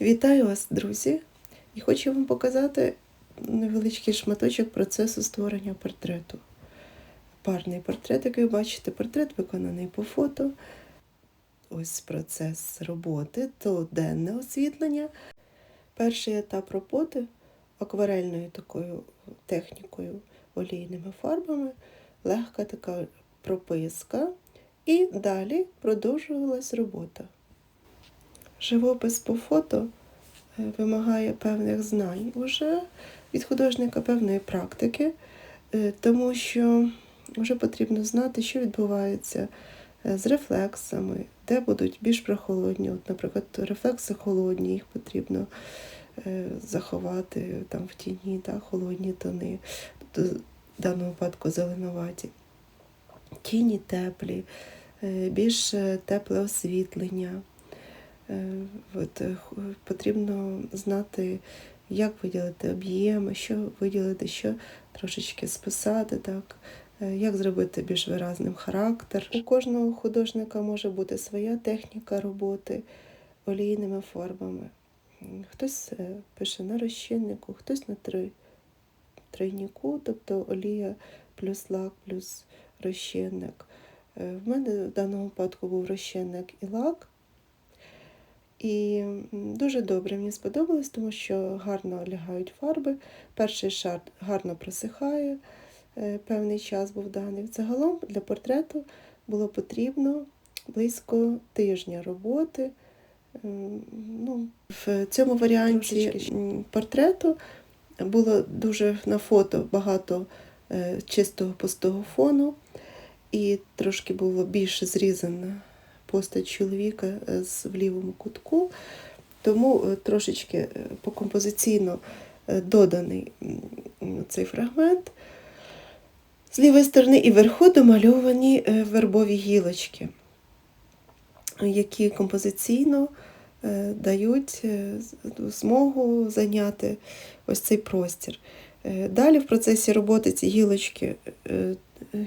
Вітаю вас, друзі! І хочу вам показати невеличкий шматочок процесу створення портрету. Парний портрет, як ви бачите, портрет виконаний по фото. Ось процес роботи, то денне освітлення. Перший етап роботи акварельною такою технікою, олійними фарбами, легка така прописка. І далі продовжувалась робота. Живопис по фото е, вимагає певних знань уже від художника, певної практики, е, тому що вже потрібно знати, що відбувається е, з рефлексами, де будуть більш прохолодні. От, наприклад, рефлекси холодні, їх потрібно заховати там в тіні, да, холодні тони, тобто в даному випадку зеленуваті. Тіні теплі, більш тепле освітлення. Е, От, е, потрібно знати, як виділити об'єми, що виділити, що трошечки списати, так, е, як зробити більш виразним характер. У кожного художника може бути своя техніка роботи олійними фарбами. Хтось пише на розчиннику, хтось на три, тройніку, тобто олія плюс лак, плюс розчинник. В мене в даному випадку був розчинник і лак. І дуже добре мені сподобалось, тому що гарно лягають фарби. Перший шар гарно просихає, е, певний час був даний. Загалом для портрету було потрібно близько тижня роботи. Ну, в цьому варіанті портрету було дуже на фото багато е, чистого пустого фону, і трошки було більше зрізана постать чоловіка е, в лівому кутку, тому е, трошечки е, покомпозиційно доданий цей фрагмент. З лівої сторони і вверху домальовані вербові гілочки, які композиційно дають змогу зайняти ось цей простір. Далі в процесі роботи ці гілочки,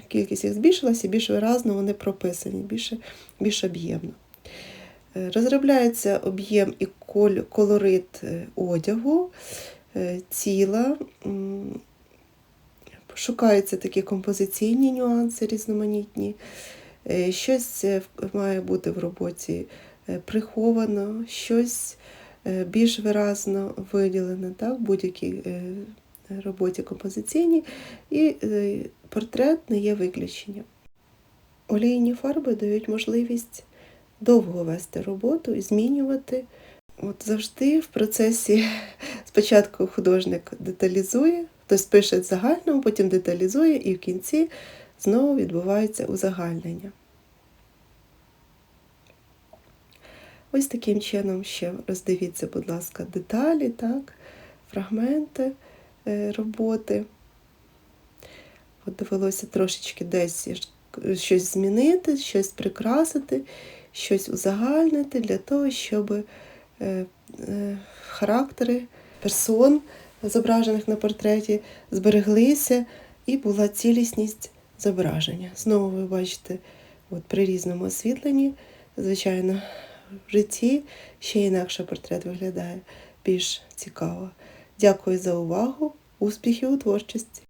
кількість їх збільшилася, і більш виразно вони прописані, більше, більш об'ємно. Е, Розробляється об'єм і колорит е, одягу, е, тіла, шукаються такі композиційні нюанси різноманітні. Щось має бути в роботі приховано, щось більш виразно виділено так, в будь-якій роботі композиційній, і портрет не є виключенням. Олійні фарби дають можливість довго вести роботу і змінювати. От завжди в процесі спочатку художник деталізує, хтось пише загально, потім деталізує, і в кінці знову відбувається узагальнення. Ось таким чином ще роздивіться, будь ласка, деталі, так, фрагменти е, роботи. От довелося трошечки десь щось змінити, щось прикрасити, щось узагальнити для того, щоб е, е, характери персон, зображених на портреті, збереглися і була цілісність зображення. Знову ви бачите, от при різному освітленні, звичайно, в житті ще інакше портрет виглядає більш цікаво. Дякую за увагу, успіхів у творчості!